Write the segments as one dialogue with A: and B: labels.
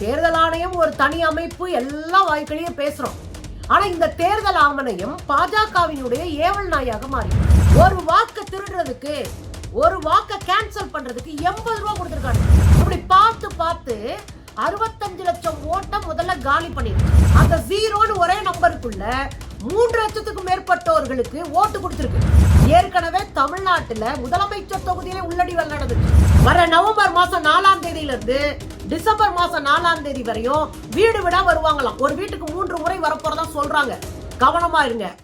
A: தேர்தல் ஆணையம் ஒரு தனி அமைப்பு எல்லா வாய்க்களையும் பேசுறோம். ஆனா இந்த தேர்தல் ஆணையம் பாஜகவினுடைய ஏவல் நாயாக மாறி ஒரு வாக்க திருடுறதுக்கு ஒரு வாக்க கேன்சல் பண்றதுக்கு எண்பது ரூபா கொடுத்துருக்காங்க. இப்படி பார்த்து பார்த்து அறுபத்தஞ்சு லட்சம் ஓட்டை முதல்ல காலி பண்ணிருக்கு அந்த ஜீரோன்னு ஒரே நம்பருக்குள்ள மூன்று லட்சத்துக்கும் மேற்பட்டவர்களுக்கு ஓட்டு கொடுத்திருக்கு. ஏற்கனவே தமிழ்நாட்டுல முதலமைச்சர் தொகுதியிலே உள்ளடிவல் நடந்துச்சு. வர நவம்பர் மாசம் நாலாம் தேதியில இருந்து டிசம்பர் மாசம் நாலாம் தேதி வரையும் வீடு விடா வருவாங்களாம். ஒரு வீட்டுக்கு மூன்று முறை வரப்போறதா சொல்றாங்க. கவனமா இருங்க.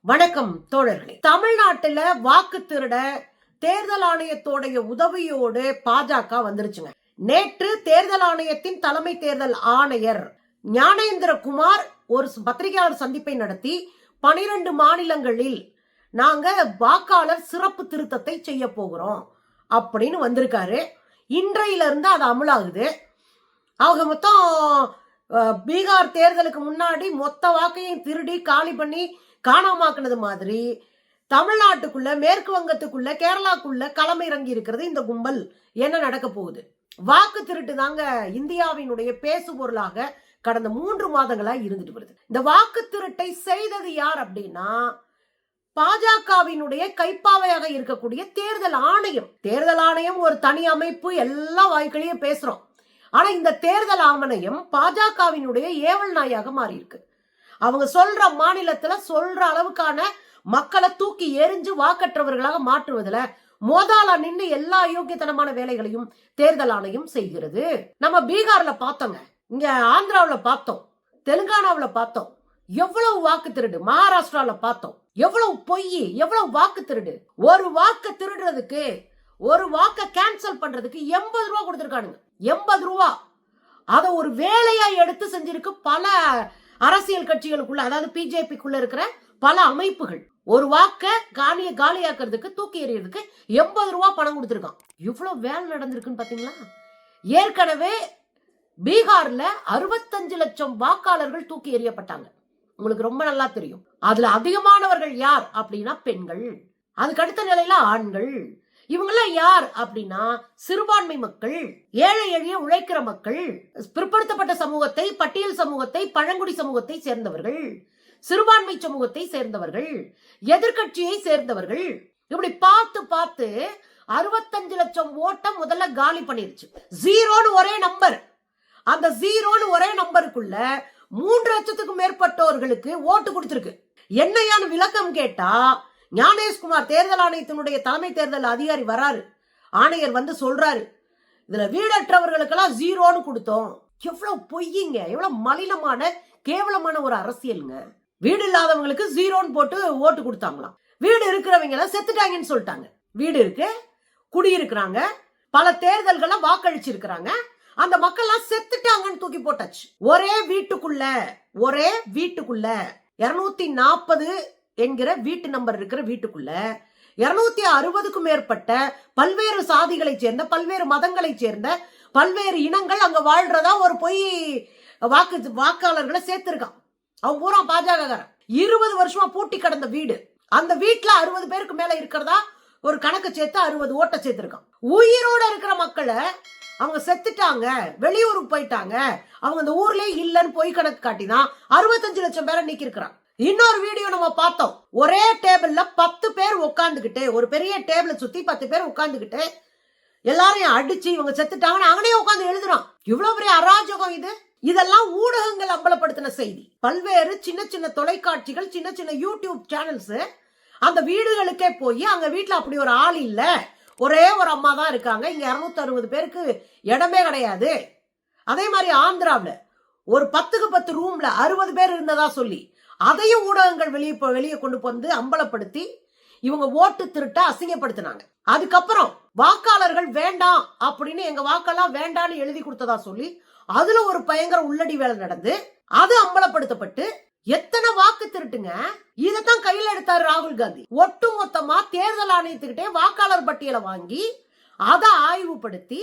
A: வணக்கம் தோழர்களே. தமிழ்நாட்டுல வாக்கு திருட தேர்தல் ஆணையத்தோடைய உதவியோடு பாஜக வந்துருச்சுங்க. நேற்று தேர்தல் ஆணையத்தின் தலைமை தேர்தல் ஆணையர் ஞானேந்திரகுமார் ஒரு பத்திரிகையாளர் சந்திப்பை நடத்தி பனிரெண்டு மாநிலங்களில் நாங்க வாக்காளர் சிறப்பு திருத்தத்தை செய்ய போகிறோம் அப்படின்னு வந்திருக்காரு. இன்றையில இருந்து அது அமலாகுது. அவங்க மொத்தம் பீகார் தேர்தலுக்கு முன்னாடி மொத்த வாக்கையும் திருடி காலி பண்ணி காணாமாக்குனது மாதிரி தமிழ்நாட்டுக்குள்ள மேற்கு வங்கத்துக்குள்ள கேரளாக்குள்ள களம் இறங்கி இருக்கிறது இந்த கும்பல். என்ன நடக்க போகுது? வாக்கு திருட்டு தாங்க இந்தியாவினுடைய பேசு பொருளாக கடந்த மூன்று மாதங்களா இருந்துட்டு வருது. இந்த வாக்கு திருட்டை செய்தது யார் அப்படின்னா பாஜகவினுடைய கைப்பாவையாக இருக்கக்கூடிய தேர்தல் ஆணையம். தேர்தல் ஆணையம் ஒரு தனி அமைப்பு எல்லா வாய்க்களையும் பேசுறோம். ஆனா இந்த தேர்தல் ஆணையம் பாஜகவினுடைய ஏவல் நாயாக மாறி இருக்கு அவங்க சொல்ற மாநிலத்துல சொல்ற அளவுக்கான மக்களை தூக்கி எரிஞ்சு வாக்கற்றவர்களாக மாற்றுவதில் மோதாலா நின்று எல்லா யோக்கியத்தனமான வேலைகளையும் தேர்தல் ஆணையம் செய்கிறது. நம்ம பீகார்ல பார்த்தோங்க. இங்க ஆந்திராவில் பார்த்தோம். தெலுங்கானாவில் பார்த்தோம். எவ்வளவு வாக்கு திருடு? மகாராஷ்டிரால பார்த்தோம். எவ்வளவு பொய் எவ்வளவு வாக்கு திருடு? ஒரு வாக்கு திருடுறதுக்கு ஒரு வாக்கை கேன்சல் பண்றதுக்கு எண்பது ரூபா கொடுத்துருக்கானுங்க. எண்பது ரூபா. அதை ஒரு வேலையா எடுத்து செஞ்சிருக்கு பல அரசியல் கட்சிகளுக்குள்ள அதாவது பிஜேபிக்குள்ள இருக்கிற பல அமைப்புகள். ஒரு வாக்க காலியை காலியாக்குறதுக்கு தூக்கி எறியறதுக்கு எண்பது ரூபா பணம் கொடுத்துருக்கான். இவ்வளவு வேலை நடந்திருக்குன்னு பாத்தீங்களா? ஏற்கனவே பீகார்ல அறுபத்தஞ்சு லட்சம் வாக்காளர்கள் தூக்கி எறியப்பட்டாங்க. உங்களுக்கு ரொம்ப நல்லா தெரியும். அதுல அதிகமானவர்கள் யார் அப்படின்னா பெண்கள். அதுக்கு அடுத்த நிலையில ஆண்கள். இவங்கெல்லாம் யார் அப்படின்னா சிறுபான்மை மக்கள் ஏழை எளிய உழைக்கிற மக்கள் பிற்படுத்தப்பட்ட சமூகத்தை பட்டியல் சமூகத்தை பழங்குடி சமூகத்தை சேர்ந்தவர்கள். சிறுபான்மை சமூகத்தை சேர்ந்தவர்கள் எதிர்க்கட்சியை சேர்ந்தவர்கள் இப்படி பார்த்து பார்த்து அறுபத்தஞ்சு லட்சம் ஓட்டம் முதல்ல காலி பண்ணிருச்சு. ஜீரோன்னு ஒரே நம்பர் அந்த ஜீரோன்னு ஒரே நம்பருக்குள்ள மூன்று லட்சத்துக்கும் மேற்பட்டவர்களுக்கு ஓட்டு கொடுத்துருக்கு. என்னையான விளக்கம் கேட்டா ஞானேஷ்குமார் தேர்தல் ஆணையத்தினுடைய தலைமை தேர்தல் அதிகாரி வராரு. ஆணையர் வந்து சொல்றாரு இதுல வீடற்றவர்களுக்கெல்லாம் ஜீரோன்னு கொடுத்தோம். எவ்வளவு பொய்யுங்க எவ்வளவு மலினமான கேவலமான ஒரு அரசியலுங்க. வீடு இல்லாதவங்களுக்கு ஜீரோன்னு போட்டு ஓட்டு கொடுத்தாங்களாம். வீடு இருக்கிறவங்க எல்லாம் செத்துட்டாங்கன்னு சொல்லிட்டாங்க. வீடு இருக்கு குடியிருக்கிறாங்க பல தேர்தல்கள்லாம் வாக்களிச்சிருக்கிறாங்க. அந்த மக்கள்லாம் செத்துட்டாங்கன்னு தூக்கி போட்டாச்சு. ஒரே வீட்டுக்குள்ள ஒரே வீட்டுக்குள்ள இருநூத்தி நாற்பது என்கிற வீட்டு நம்பர் இருக்கிற வீட்டுக்குள்ள இருநூத்தி அறுபதுக்கும் மேற்பட்ட பல்வேறு சாதிகளை சேர்ந்த பல்வேறு மதங்களை சேர்ந்த பல்வேறு இனங்கள் அங்க வாழ்றதா ஒரு பொய் வாக்கு வாக்காளர்களை சேர்த்திருக்கான். அவன் பூரா பாஜகக்காரன் இருபது வருஷமா பூட்டி கிடந்த வீடு. அந்த வீட்டுல அறுபது பேருக்கு மேல இருக்கிறதா? ஒரு கணக்கு சேர்த்து அறுபது ஓட்ட சேர்த்திருக்கான். உயிரோட இருக்கிற மக்களை அவங்க செத்துட்டாங்க வெளியூருக்கு போயிட்டாங்க. அவங்க அந்த ஊர்லயே இல்லைன்னு பொய் கணக்கு காட்டிதான் அறுபத்தஞ்சு லட்சம் பேரை நீக்கிருக்கிறான் இன்னொரு வீடியோ நம்ம பார்த்தோம். ஒரே டேபிள்ல பத்து பேர் உட்காந்துக்கிட்டு ஒரு பெரிய டேபிளை சுத்தி பத்து பேர் உட்காந்துக்கிட்டு எல்லாரையும் அடிச்சு இவங்க செத்துட்டாங்கன்னு அங்கனே உட்காந்து எழுதுறான். இவ்வளவு பெரிய அராஜகம் இது. இதெல்லாம் ஊடகங்கள் அம்பலப்படுத்தின செய்தி. பல்வேறு சின்ன சின்ன தொலைக்காட்சிகள் சின்ன சின்ன யூடியூப் சேனல்ஸ் அந்த வீடுகளுக்கே போய் அங்க வீட்டுல அப்படி ஒரு ஆள் இல்ல. ஒரே ஒரு அம்மா தான் இருக்காங்க. இங்க இருநூத்தி அறுபது பேருக்கு இடமே கிடையாது. அதே மாதிரி ஆந்திராவில் ஒரு பத்துக்கு பத்து ரூம்ல அறுபது பேர் இருந்ததா சொல்லி அதையும் ஊடகங்கள் வெளியே வெளியே கொண்டு வந்து அம்பலப்படுத்தி இவங்க ஓட்டு திருட்ட அசிங்கப்படுத்தினாங்க. அதுக்கப்புறம் வாக்காளர்கள் வேண்டாம் அப்படின்னு எங்க வாக்கெல்லாம் வேண்டாம்னு எழுதி கொடுத்ததா சொல்லி அதுல ஒரு பயங்கர உள்ளடி வேலை நடந்து அது அம்பலப்படுத்தப்பட்டு எத்தனை வாக்கு திருட்டுங்க? இதத்தான் கையில எடுத்தாரு ராகுல் காந்தி. ஒட்டு மொத்தமா தேர்தல் ஆணையத்துக்கிட்டே வாக்காளர் பட்டியலை வாங்கி அதை ஆய்வுபடுத்தி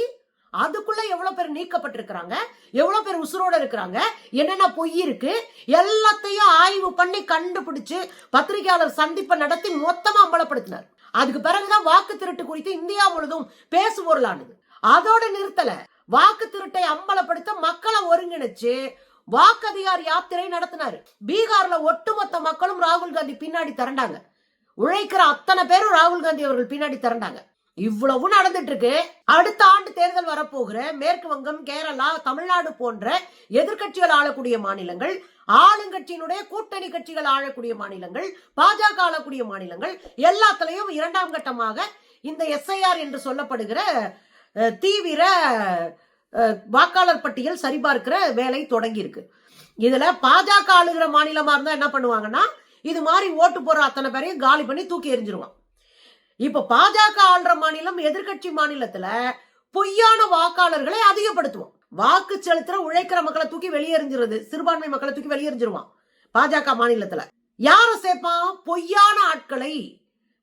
A: அதுக்குள்ள எவ்வளவு பேர் நீக்கப்பட்டிருக்கிறாங்க? எவ்வளவு பேர் உசுரோட இருக்கிறாங்க? என்னென்ன பொய் இருக்கு? எல்லாத்தையும் ஆய்வு பண்ணி கண்டுபிடிச்சு பத்திரிகையாளர் சந்திப்பை நடத்தி மொத்தமா அம்பலப்படுத்தினார். அதுக்கு பிறகுதான் வாக்கு திருட்டு குறித்து இந்தியா முழுதும் பேசுபொருளானது. அதோட நிறுத்தல வாக்கு திருட்டை அம்பலப்படுத்த மக்களை ஒருங்கிணைச்சு வாக்கதிகார் யாத்திரை நடத்தினாரு. பீகார்ல ஒட்டுமொத்த மக்களும் ராகுல் காந்தி பின்னாடி திரண்டாங்க. உழைக்கிற அத்தனை பேரும் ராகுல் காந்தி அவர்கள் பின்னாடி திரண்டாங்க. இவ்வளவு நடந்துட்டு இருக்கு அடுத்த ஆண்டு தேர்தல் வரப்போகிற மேற்கு வங்கம் கேரளா தமிழ்நாடு போன்ற எதிர்க்கட்சிகள் ஆளக்கூடிய மாநிலங்கள் ஆளுங்கட்சியினுடைய கூட்டணி கட்சிகள் ஆளக்கூடிய மாநிலங்கள் பாஜக ஆளக்கூடிய மாநிலங்கள் எல்லாத்துலயும் இரண்டாம் கட்டமாக இந்த எஸ்ஐஆர் என்று சொல்லப்படுகிற அஹ், தீவிர வாக்காளர் பட்டியல் சரிபார்க்கிற வேலை தொடங்கி இருக்கு இதுல பாஜக ஆளுகிற மாநிலமா இருந்தா என்ன பண்ணுவாங்கன்னா இது மாதிரி ஓட்டு போற அத்தனை பேரையும் காலி பண்ணி தூக்கி எறிஞ்சிருவான். இப்ப பாஜக ஆள்ற மாநிலம் எதிர்க்கட்சி மாநிலத்துல பொய்யான வாக்காளர்களை அதிகப்படுத்துவோம். வாக்கு செலுத்துற உழைக்கிற மக்களை தூக்கி வெளியெறிஞ்சிருது. சிறுபான்மை மக்களை தூக்கி வெளியெறிஞ்சிருவான் பாஜக மாநிலத்துல. யார சேர்ப்பான்? பொய்யான ஆட்களை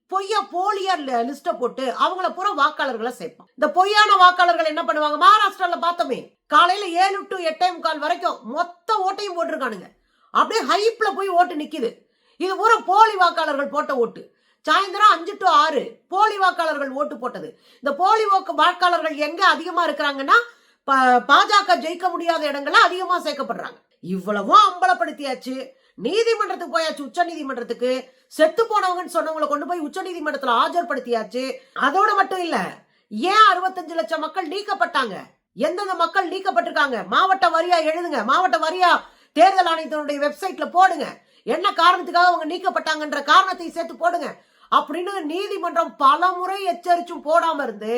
A: பொய்யா போலியா லிஸ்ட போட்டு அவங்கள பூரா வாக்காளர்களை சேர்ப்பான். இந்த பொய்யான வாக்காளர்கள் என்ன பண்ணுவாங்க? மகாராஷ்டிரால பார்த்தோமே காலையில ஏழு டு எட்டே முக்கால் வரைக்கும் மொத்த ஓட்டையும் போட்டிருக்கானுங்க. அப்படியே ஹைப்ல போய் ஓட்டு நிக்குது. இது பூரா போலி வாக்காளர்கள் போட்ட ஓட்டு. சாயந்தரம் அஞ்சு டு ஆறு போலி வாக்காளர்கள் ஓட்டு போட்டது. இந்த போலி வாக்கு வாக்காளர்கள் எங்க அதிகமா இருக்கிறாங்கன்னா பாஜக ஜெயிக்க முடியாத இடங்கள்ல அதிகமா சேர்க்கப்படுறாங்க. இவ்வளவும் அம்பலப்படுத்தியாச்சு. நீதிமன்றத்துக்கு போயாச்சு உச்ச நீதிமன்றத்துக்கு. செத்து போனவங்கன்னு சொன்னவங்களை கொண்டு போய் உச்ச நீதிமன்றத்துல ஆஜர்படுத்தியாச்சு. அதோட மட்டும் இல்ல ஏன் அறுபத்தஞ்சு லட்சம் மக்கள் நீக்கப்பட்டாங்க? எந்தெந்த மக்கள் நீக்கப்பட்டிருக்காங்க? மாவட்ட வாரியா எழுதுங்க. மாவட்ட வாரியா தேர்தல் ஆணையத்தினுடைய வெப்சைட்ல போடுங்க. என்ன காரணத்துக்காக அவங்க நீக்கப்பட்டாங்கன்ற காரணத்தை சேர்த்து போடுங்க. அப்படின்னு நீதிமன்றம் பல முறை எச்சரிச்சும் போடாம இருந்து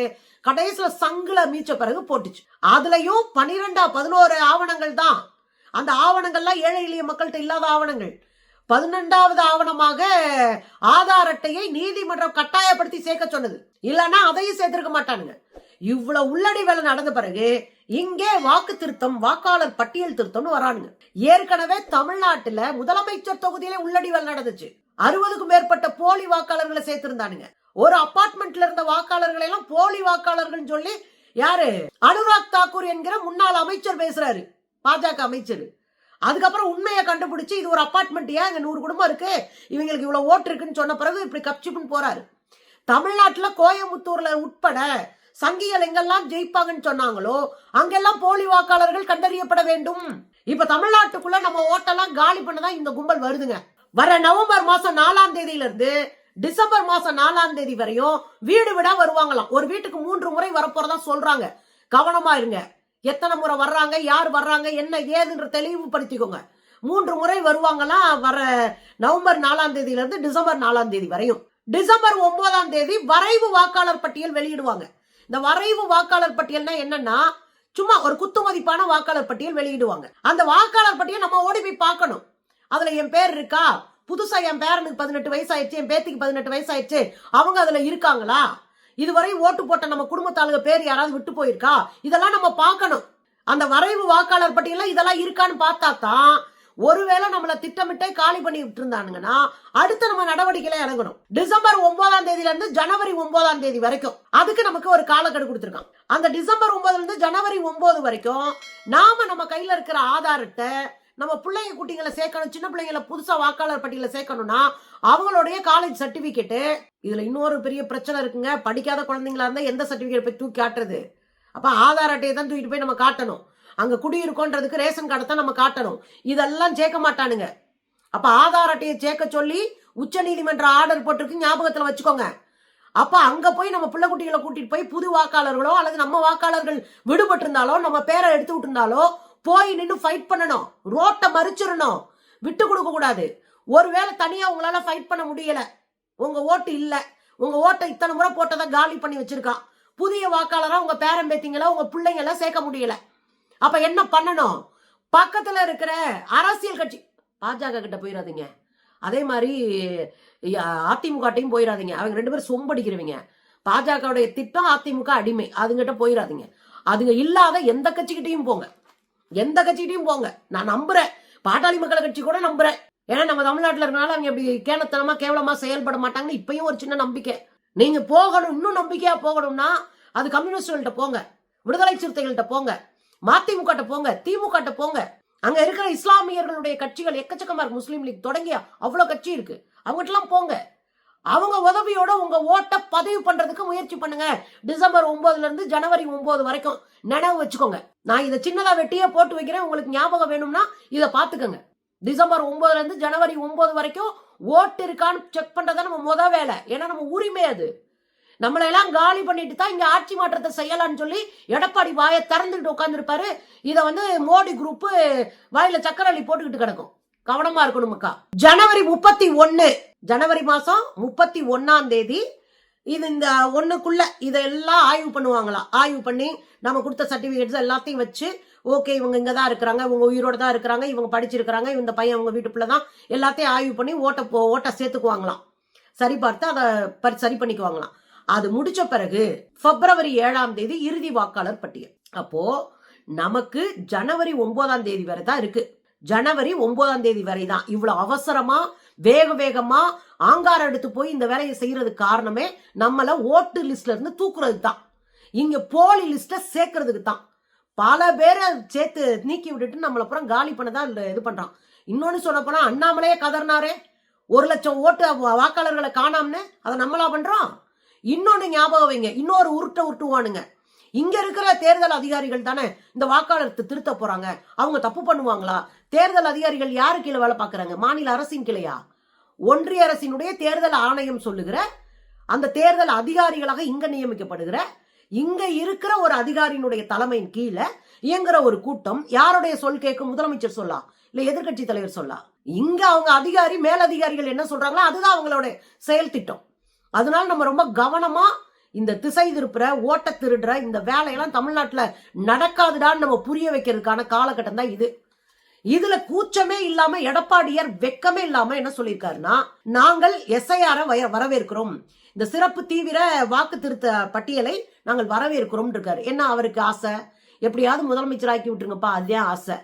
A: கடைசியில சங்குல மீச்ச பிறகு போட்டுச்சு. அதுலயும் பனிரெண்டா பதினோரு ஆவணங்கள் தான். அந்த ஆவணங்கள்லாம் ஏழை எளிய மக்கள்கிட்ட இல்லாத ஆவணங்கள். பதினெண்டாவது ஆவணமாக ஆதார் அட்டையை நீதிமன்றம் கட்டாயப்படுத்தி சேர்க்க சொன்னது. இல்லைன்னா அதையும் சேர்த்திருக்க மாட்டானுங்க. இவ்வளவு உள்ளடி வேலை நடந்த பிறகு இங்கே வாக்கு திருத்தம் வாக்காளர் பட்டியல் திருத்தம்னு வரானுங்க. ஏற்கனவே தமிழ்நாட்டுல முதலமைச்சர் தொகுதியிலே உள்ளடி வேலை நடந்துச்சு. அறுபதுக்கும் மேற்பட்ட போலி வாக்காளர்களை சேர்த்திருந்தானுங்க. ஒரு அபார்ட்மெண்ட்ல இருந்த வாக்காளர்களை எல்லாம் போலி வாக்காளர்கள் சொல்லி யாரு? அனுராக் தாக்கூர் என்கிற முன்னாள் அமைச்சர் பேசுறாரு. பாஜக அமைச்சர். அதுக்கப்புறம் உண்மையை கண்டுபிடிச்சு இது ஒரு அபார்ட்மெண்ட் ஏன் இங்க நூறு குடும்பம் இருக்கு? இவங்களுக்கு இவ்வளவு ஓட்டு இருக்குன்னு சொன்ன பிறகு இப்படி கப்சிப்புன்னு போறாரு. தமிழ்நாட்டுல கோயம்புத்தூர்ல உட்பட சங்கிகள் எங்கெல்லாம் ஜெயிப்பாங்கன்னு சொன்னாங்களோ அங்கெல்லாம் போலி வாக்காளர்கள் கண்டறியப்பட வேண்டும். இப்ப தமிழ்நாட்டுக்குள்ள நம்ம ஓட்டெல்லாம் காலி பண்ணதான் இந்த கும்பல் வருதுங்க. வர நவம்பர் மாசம் நாலாம் தேதியில இருந்து டிசம்பர் மாசம் நாலாம் தேதி வரையும் வீடு விடா வருவாங்களாம். ஒரு வீட்டுக்கு மூன்று முறை வரப்போறதா சொல்றாங்க. கவனமா இருங்க. எத்தனை முறை வர்றாங்க யார் வர்றாங்க என்ன ஏதுன்ற தெளிவுபடுத்திக்கோங்க. மூன்று முறை வருவாங்களாம் வர நவம்பர் நாலாம் தேதியில இருந்து டிசம்பர் நாலாம் தேதி வரையும். டிசம்பர் ஒன்பதாம் தேதி வரைவு வாக்காளர் பட்டியல் வெளியிடுவாங்க. இந்த வரைவு வாக்காளர் பட்டியல்னா என்னன்னா சும்மா ஒரு குத்துமதிப்பான வாக்காளர் பட்டியல் வெளியிடுவாங்க. அந்த வாக்காளர் பட்டியல் நம்ம ஓடி போய் பார்க்கணும். அதுல என் பேர் இருக்கா? புதுசா என் பேரனுக்கு பதினெட்டு வயசு ஆயிடுச்சு என் பேத்திக்கு பதினெட்டு வயசு ஆயிடுச்சு அவங்க அதுல இருக்காங்களா? இதுவரை ஓட்டு போட்ட நம்ம குடும்பத்தாளுங்க பேர் யாராவது விட்டு போயிருக்கா? இதெல்லாம் நம்ம பார்க்கணும். அந்த வரைவு வாக்காளர் பட்டியல இதெல்லாம் இருக்கான்னு பார்த்தா தான் ஒருவேளை நம்மளை திட்டமிட்டே காலி பண்ணி விட்டு இருந்தானுங்கன்னா அடுத்து நம்ம நடவடிக்கையில இறங்கணும். டிசம்பர் ஒன்பதாம் தேதியில இருந்து ஜனவரி ஒன்பதாம் தேதி வரைக்கும் அதுக்கு நமக்கு ஒரு காலக்கெடு கொடுத்துருக்கான் அந்த டிசம்பர் ஒன்பதுல இருந்து ஜனவரி ஒன்பது வரைக்கும் நாம நம்ம கையில இருக்கிற ஆதாரத்தை நம்ம பிள்ளைங்க குட்டிங்களை சேர்க்கணும் சின்ன பிள்ளைங்களை புதுசா வாக்காளர் பட்டியல சேர்க்கணும்னா அவங்களுடைய காலேஜ் சர்டிபிகேட்டு இதுல இன்னொரு பெரிய பிரச்சனை இருக்குங்க. படிக்காத குழந்தைங்களா இருந்தா எந்த சர்டிபிகேட் போய் தூக்கி காட்டுறது? அப்ப ஆதார் அட்டையை தான் தூக்கிட்டு போய் நம்ம காட்டணும். அங்க குடியிருக்கோன்றதுக்கு ரேஷன் கார்டை தான் நம்ம காட்டணும். இதெல்லாம் சேர்க்க மாட்டானுங்க. அப்ப ஆதார் அட்டையை சேர்க்க சொல்லி உச்ச நீதிமன்ற ஆர்டர் போட்டிருக்கு ஞாபகத்துல வச்சுக்கோங்க. அப்ப அங்க போய் நம்ம பிள்ளை குட்டிகளை கூட்டிட்டு போய் புது வாக்காளர்களோ அல்லது நம்ம வாக்காளர்கள் விடுபட்டிருந்தாலோ நம்ம பேரை எடுத்து விட்டுருந்தாலோ போய் நின்று ஃபைட் பண்ணணும். ரோட்டை மறிச்சிடணும். விட்டு கொடுக்க கூடாது. ஒருவேளை தனியா உங்களால ஃபைட் பண்ண முடியல. உங்க ஓட்டு இல்ல. உங்க ஓட்டை இத்தனை முறை போட்டதை காலி பண்ணி வச்சிருக்கான். புதிய வாக்காளரா உங்க பேரம்பேத்திங்களா உங்க பிள்ளைங்கள சேர்க்க முடியல. அப்ப என்ன பண்ணணும்? பக்கத்துல இருக்கிற அரசியல் கட்சி பாஜக கிட்ட போயிடாதீங்க அதே மாதிரி அதிமுகட்டையும் போயிடாதீங்க அவங்க ரெண்டு பேரும் சொம்படிக்கிறவங்க. பாஜகவுடைய திட்டம் அதிமுக அடிமை. அதுங்கிட்ட போயிடாதீங்க அதுங்க இல்லாத எந்த கட்சிக்கிட்டையும் போங்க. எந்த கட்சிகிட்டையும் போங்க. நான் நம்புறேன். பாட்டாளி மக்கள் கட்சி கூட நம்புறேன். ஏன்னா நம்ம தமிழ்நாட்டில் இருக்கனால அவங்க இப்படி கேனத்தனமா கேவலமா செயல்பட மாட்டாங்கன்னு இப்பயும் ஒரு சின்ன நம்பிக்கை. நீங்க போகணும் இன்னும் நம்பிக்கையா போகணும்னா அது கம்யூனிஸ்ட்கள்கிட்ட போங்க. விடுதலை சிறுத்தைகள்கிட்ட போங்க. மதிமுக போங்க. திமுக போங்க. அங்க இருக்கிற இஸ்லாமியர்களுடைய கட்சிகள் எக்கச்சக்கமா இருக்கு. முஸ்லீம் லீக் தொடங்கிய? அவ்வளவு கட்சி இருக்கு. அவங்ககிட்டலாம் போங்க. அவங்க உதவியோட உங்க ஓட்டை பதிவு பண்றதுக்கு முயற்சி பண்ணுங்க. டிசம்பர் ஒன்பதுல இருந்து ஜனவரி ஒன்பது வரைக்கும் நினைவு வச்சுக்கோங்க. நான் இதை சின்னதா வெட்டியே போட்டு வைக்கிறேன். உங்களுக்கு ஞாபகம் வேணும்னா இதை பாத்துக்கோங்க டிசம்பர் ஒன்பதுல இருந்து ஜனவரி ஒன்பது வரைக்கும் ஓட்டு இருக்கான்னு செக் பண்றதா நம்ம முத வேலை. ஏன்னா நம்ம உரிமை அது. நம்மளை எல்லாம் காலி பண்ணிட்டு தான் இங்க ஆட்சி மாற்றத்தை செய்யலாம்னு சொல்லி எடப்பாடி வாயை திறந்துட்டு உட்காந்துருப்பாரு இதை வந்து மோடி குரூப் வாயில சக்கர அள்ளி போட்டுக்கிட்டு கிடக்கும். கவனமா இருக்கணுமுக்கா ஜனவரி முப்பத்தி ஒன்னு ஜனவரி மாதம் முப்பத்தி ஒன்னாம் தேதி. இது இந்த ஒன்றுக்குள்ள இதெல்லாம் ஆய்வு பண்ணுவாங்களாம் ஆய்வு பண்ணி நம்ம கொடுத்த சர்டிஃபிகேட்ஸ் எல்லாத்தையும் வச்சு ஓகே இவங்க இங்கே தான் இருக்கிறாங்க இவங்க உயிரோட தான் இருக்கிறாங்க இவங்க படிச்சிருக்கிறாங்க இந்த பையன் அவங்க வீட்டுக்குள்ள தான் எல்லாத்தையும் ஆய்வு பண்ணி ஓட்ட போ- ஓட்ட சேர்த்துக்குவாங்களாம். சரி பார்த்து அதை பரி- சரி பண்ணிக்குவாங்களாம். அது முடிச்ச பிறகு பிப்ரவரி ஏழாம் தேதி இறுதி வாக்காளர் பட்டியல். அப்போ நமக்கு ஜனவரி ஒன்பதாம் தேதி வரை தான் இருக்கு. ஜனவரி ஒன்பதாம் தேதி வரை தான் இவ்வளோ அவசரமாக வேக வேகமா ஆங்காரம் எடுத்து போய் இந்த வேலையை செய்யறதுக்கு காரணமே நம்மள ஓட்டு லிஸ்ட்ல இருந்து தூக்குறது தான் இங்க போலி லிஸ்ட சேர்க்கறதுக்கு தான் பல பேரை சேர்த்து நீக்கி விட்டுட்டு நம்மள அப்புறம் காலி பண்ணதான் இதுல இது பண்றான். இன்னொன்னு சொல்ல போனா அண்ணாமலையே கதர்னாரே ஒரு லட்சம் ஓட்டு வாக்காளர்களை காணாம்னு அதை நம்மளா பண்றோம்? இன்னொன்னு ஞாபகம் வைங்க. இன்னொரு உருட்டை உருட்டுவானுங்க. இங்க இருக்கிற தேர்தல் அதிகாரிகள் தானே இந்த வாக்காளர் திருத்த போறாங்க. அவங்க தப்பு பண்ணுவாங்களா? தேர்தல் அதிகாரிகள் யாரு கீழே வேலை பார்க்குறாங்க? மாநில அரசின் கிளையா ஒன்றிய அரசினுடைய தேர்தல் ஆணையம் சொல்லுகிற அந்த தேர்தல் அதிகாரிகளாக இங்க நியமிக்கப்படுகிற இங்க இருக்கிற ஒரு அதிகாரியினுடைய தலைமையின் கீழே இயங்குற ஒரு கூட்டம் யாருடைய சொல் கேட்கும்? முதலமைச்சர் சொல்லா இல்ல எதிர்க்கட்சி தலைவர் சொல்லா. இங்க அவங்க அதிகாரி மேலதிகாரிகள் என்ன சொல்றாங்களோ அதுதான் அவங்களோட செயல் திட்டம். அதனால நம்ம ரொம்ப கவனமா இந்த திசை திருப்புற ஓட்ட திருடுற இந்த வேலையெல்லாம் தமிழ்நாட்டுல நடக்காதுடான்னு நம்ம புரிய வைக்கிறதுக்கான காலகட்டம் தான் இது. இதுல கூச்சமே இல்லாம எடப்பாடியார் வெக்கமே இல்லாம என்ன சொல்லியிருக்காருன்னா நாங்கள் எஸ்ஐஆர வரவேற்கிறோம். இந்த சிறப்பு தீவிர வாக்கு திருத்த பட்டியலை நாங்கள் வரவேற்கிறோம் இருக்காரு என்ன அவருக்கு ஆசை? எப்படியாவது முதலமைச்சர் ஆக்கி விட்டுருங்கப்பா அதுதான் ஆசை.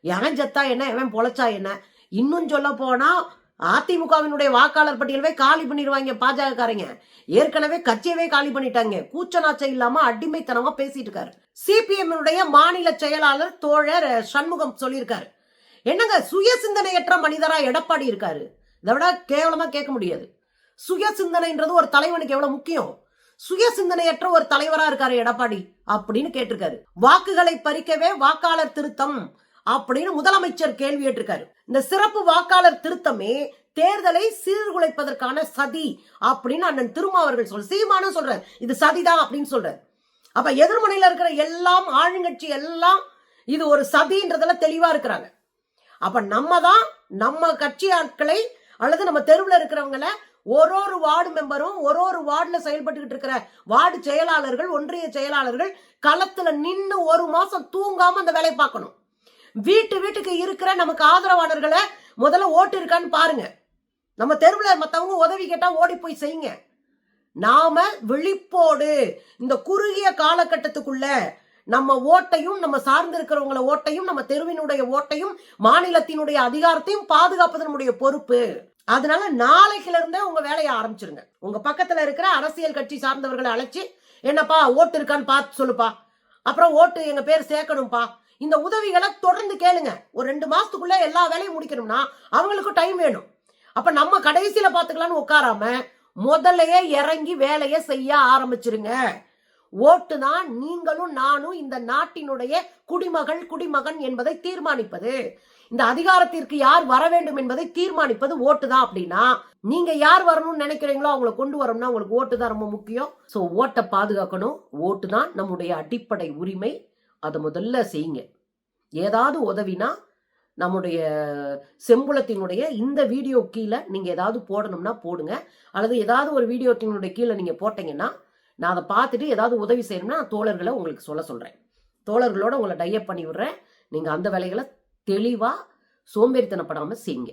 A: எவன் செத்தா என்ன? எவன் பொழைச்சா என்ன? இன்னும் சொல்ல போனா அதிமுகவினுடைய வாக்காளர் பட்டியலவே காலி பண்ணிடுவாங்க பாஜகக்காரங்க. ஏற்கனவே கட்சியவே காலி பண்ணிட்டாங்க. கூச்ச நாச்சம் இல்லாம அடிமைத்தனமா பேசிட்டு இருக்காரு. சிபிஎம் மாநில செயலாளர் தோழர் சண்முகம் சொல்லியிருக்காரு. என்னங்க சுய சிந்தனையற்ற மனிதரா எடப்பாடி இருக்காரு? இதை விட கேவலமா கேட்க முடியாது. சுய சிந்தனைன்றது ஒரு தலைவனுக்கு எவ்வளவு முக்கியம்? சுய சிந்தனையற்ற ஒரு தலைவரா இருக்காரு எடப்பாடி அப்படின்னு கேட்டிருக்காரு. வாக்குகளை பறிக்கவே வாக்காளர் திருத்தம் அப்படின்னு முதலமைச்சர் கேள்வி கேட்டிருக்காரு இந்த சிறப்பு வாக்காளர் திருத்தமே தேர்தலை சீர்குலைப்பதற்கான சதி அப்படின்னு அண்ணன் திருமாவர்கள் சொல்ற சீமானும் சொல்றாரு. இது சதிதான் அப்படின்னு சொல்றாரு. அப்ப எதிர்மனையில இருக்கிற எல்லாம் ஆளுங்கட்சி எல்லாம் இது ஒரு சதின்றதுல தெளிவா இருக்கிறாங்க. அப்ப நம்ம தான் நம்ம கட்சி ஆட்களை அல்லது நம்ம தெருவில் இருக்கிறவங்கள ஒரு ஒரு வார்டு மெம்பரும் ஒரு ஒரு வார்டில் செயல்பட்டுக்கிட்டு இருக்கிற வார்டு செயலாளர்கள் ஒன்றிய செயலாளர்கள் களத்துல நின்று ஒரு மாசம் தூங்காம அந்த வேலையை பார்க்கணும். வீட்டு வீட்டுக்கு இருக்கிற நமக்கு ஆதரவாளர்களை முதல்ல ஓட்டு இருக்கான்னு பாருங்க. நம்ம தெருவில் மற்றவங்க உதவி கேட்டால் ஓடி போய் செய்யுங்க. நாம விழிப்போடு இந்த குறுகிய காலகட்டத்துக்குள்ள நம்ம ஓட்டையும் நம்ம சார்ந்து இருக்கிறவங்கள ஓட்டையும் நம்ம தெருவினுடைய ஓட்டையும் மாநிலத்தினுடைய அதிகாரத்தையும் பாதுகாப்பது நம்முடைய பொறுப்பு. அதனால நாளைக்குல இருந்தே உங்க வேலையை ஆரம்பிச்சிருங்க. உங்க பக்கத்துல இருக்கிற அரசியல் கட்சி சார்ந்தவர்களை அழைச்சி என்னப்பா ஓட்டு இருக்கான்னு பார்த்து சொல்லுப்பா. அப்புறம் ஓட்டு எங்க பேர் சேர்க்கணும்ப்பா. இந்த உதவிகளை தொடர்ந்து கேளுங்க. ஒரு ரெண்டு மாசத்துக்குள்ள எல்லா வேலையும் முடிக்கணும்னா அவங்களுக்கும் டைம் வேணும். அப்ப நம்ம கடைசியில பாத்துக்கலாம்னு உட்காராம முதல்லயே இறங்கி வேலையை செய்ய ஆரம்பிச்சிருங்க. ஓட்டு தான் நீங்களும் நானும் இந்த நாட்டினுடைய குடிமகள் குடிமகன் என்பதை தீர்மானிப்பது. இந்த அதிகாரத்திற்கு யார் வர வேண்டும் என்பதை தீர்மானிப்பது ஓட்டு தான் அப்படின்னா நீங்க யார் வரணும்னு நினைக்கிறீங்களோ அவங்கள கொண்டு வரணும்னா உங்களுக்கு ஓட்டு தான் ரொம்ப முக்கியம். ஸோ ஓட்டை பாதுகாக்கணும். ஓட்டு தான் நம்முடைய அடிப்படை உரிமை. அதை முதல்ல செய்யுங்க. ஏதாவது உதவினா நம்முடைய செம்புலத்தினுடைய இந்த வீடியோ கீழே நீங்க ஏதாவது போடணும்னா போடுங்க. அல்லது ஏதாவது ஒரு வீடியோத்தினுடைய கீழே நீங்க போட்டீங்கன்னா நான் அதை பார்த்துட்டு ஏதாவது உதவி செய்யணும்னா நான் தோழர்களை உங்களுக்கு சொல்ல சொல்கிறேன் தோழர்களோட உங்களை டையப் பண்ணி விடுறேன். நீங்கள் அந்த வேலைகளை தெளிவாக சோம்பேறித்தனப்படாமல் செய்யுங்க.